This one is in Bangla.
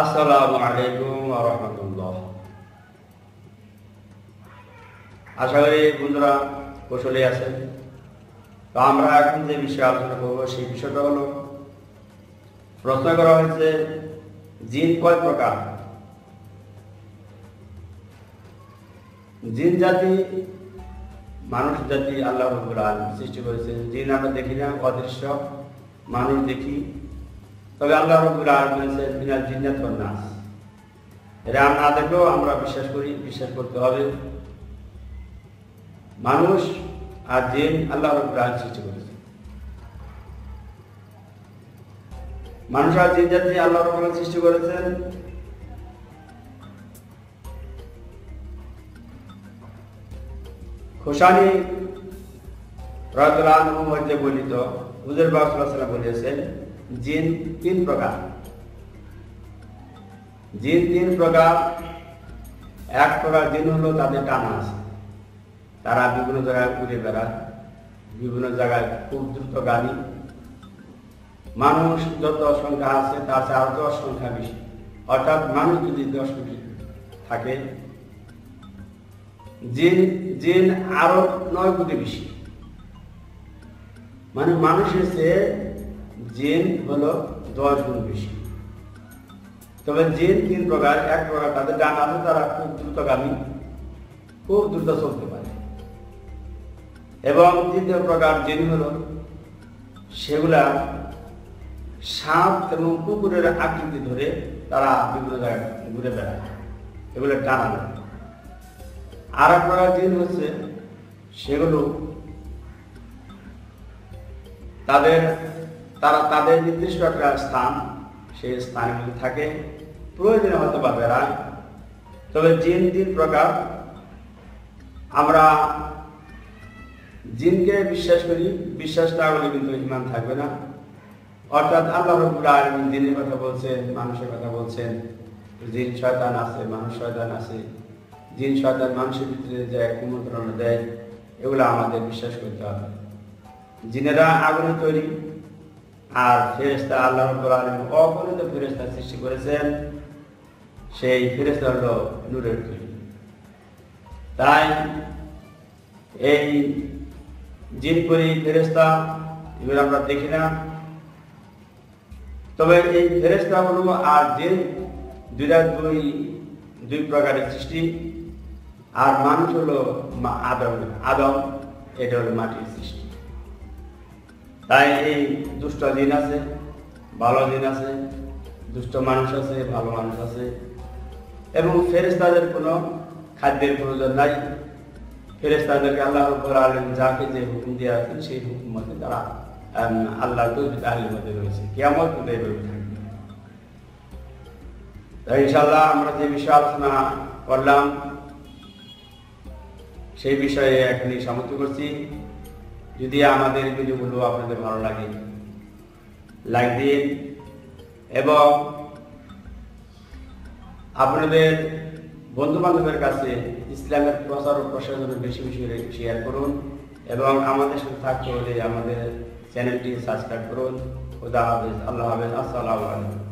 আসসালামু আলাইকুম রহমতুল্লাহ। আশা করি বন্ধুরা কুশলে আছেন। তো আমরা এখন যে বিষয়ে আলোচনা করব, সেই বিষয়টা হলো, প্রশ্ন করা হয়েছে, জিন কয় প্রকার? জিন জাতি মানুষ জাতি আল্লাহ রব্বুল আলামিন সৃষ্টি করেছেন। জিন আমরা দেখি না, অদৃশ্য মানুষ দেখি। তবে আল্লাহ বলেছেন মিনাল জিন্নাত নাস। এরা না দেখলেও আমরা বিশ্বাস করি, বিশ্বাস করতে হবে। মানুষ আর জিন আল্লাহ রব্বুল আলামিন সৃষ্টি করেছেন। মানুষ আর জিন জাতি আল্লাহ আলামিন সৃষ্টি করেছেন। খোসানি রাজুল্লাহ মধ্যে বর্ণিত, হুজুর বাবুল্লাহ বলেছেন, জিন তিন প্রকার। জিন তিন প্রকার, এক প্রকার জিন হলো তাদের টানা আছে। তারা বিভিন্ন জায়গায় ঘুরে বেড়ায়, বিভিন্ন জায়গায় খুব দ্রুত গাড়ি। মানুষ যত সংখ্যা আছে, তার চেয়ে আরও দশ সংখ্যা বেশি। অর্থাৎ মানুষ যদি দশ কোটি থাকে জিন জিন আরও নয় কোটি বেশি। মানে মানুষের চেয়ে জিন হলো দশ গুণ বেশি। তবে জিন তিন প্রকার, এক প্রকার তাদের ডান আছে তারা খুব দ্রুতগামী, খুব দ্রুত চলতে পারে। এবং তৃতীয় প্রকার জিন হলো সেগুলা সাপ এবং কুকুরের আকৃতি ধরে তারা বিভিন্ন জায়গায় ঘুরে বেড়ায়। এগুলো টানা আর প্রকার জিন হচ্ছে সেগুলো তাদের, তারা তাদের নির্দিষ্ট একটা স্থান, সেই স্থানগুলি থাকে। প্রয়োজনে হয়তো বা বেড়ায় তবে জিন তিন প্রকার, আমরা জিনকে বিশ্বাস করি, বিশ্বাস না করলে কিন্তু ইমান থাকবে না। অর্থাৎ আল্লাহ রবুল আলমিন জিনের কথা বলছেন, মানুষের কথা বলছেন। জিন শয়তান আছে, মানুষ শয়তান আছে। জিন শয়তান মানুষের ভিতরে যায় কুমন্ত্রণা দেয়, এগুলো আমাদের বিশ্বাস করতে হবে। জিনেরা আগুনে তৈরি, আর ফেরেস্তা আল্লাহ আলামিন অগণিত ফেরেস্তা সৃষ্টি করেছেন, সেই ফেরেস্তা হলো নূরের তৈরি তাই এই জিন করি ফেরেস্তা এগুলো আমরা দেখি না। তবে এই ফেরেস্তা হলো আর জিন দুইটা দুই দুই প্রকারের সৃষ্টি। আর মানুষ হলো আদম। আদম, এটা হলো মাটির সৃষ্টি। তাই এই দুষ্ট দিন আছে, ভালো দিন আছে, দুষ্ট মানুষ আছে, ভালো মানুষ আছে। এবং ফেরেস্তাদের কোনো খাদ্যের প্রয়োজন নাই। ফেরেস্তাদেরকে আল্লাহ আলম যাকে যে হুকুম দেওয়া আছেন সেই হুকুম মতে তারা আল্লাহ তৌফিক মধ্যে রয়েছে। কেমন কিন্তু এইভাবে থাকবে? তাই ইনশাল্লাহ আমরা যে বিষয়ে আলোচনা করলাম সেই বিষয়ে এখনই সমর্থ করছি। যদি আমাদের ভিডিওগুলো আপনাদের ভালো লাগে লাইক দিন এবং আপনাদের বন্ধু বান্ধবের কাছে ইসলামের প্রচার ও প্রসার জন্য বেশি বেশি শেয়ার করুন এবং আমাদের সাথে থাকতে হলে আমাদের চ্যানেলটি সাবস্ক্রাইব করুন। খুদা হাফেজ, আল্লাহ হাফেজ, আসসালামু আলাইকুম।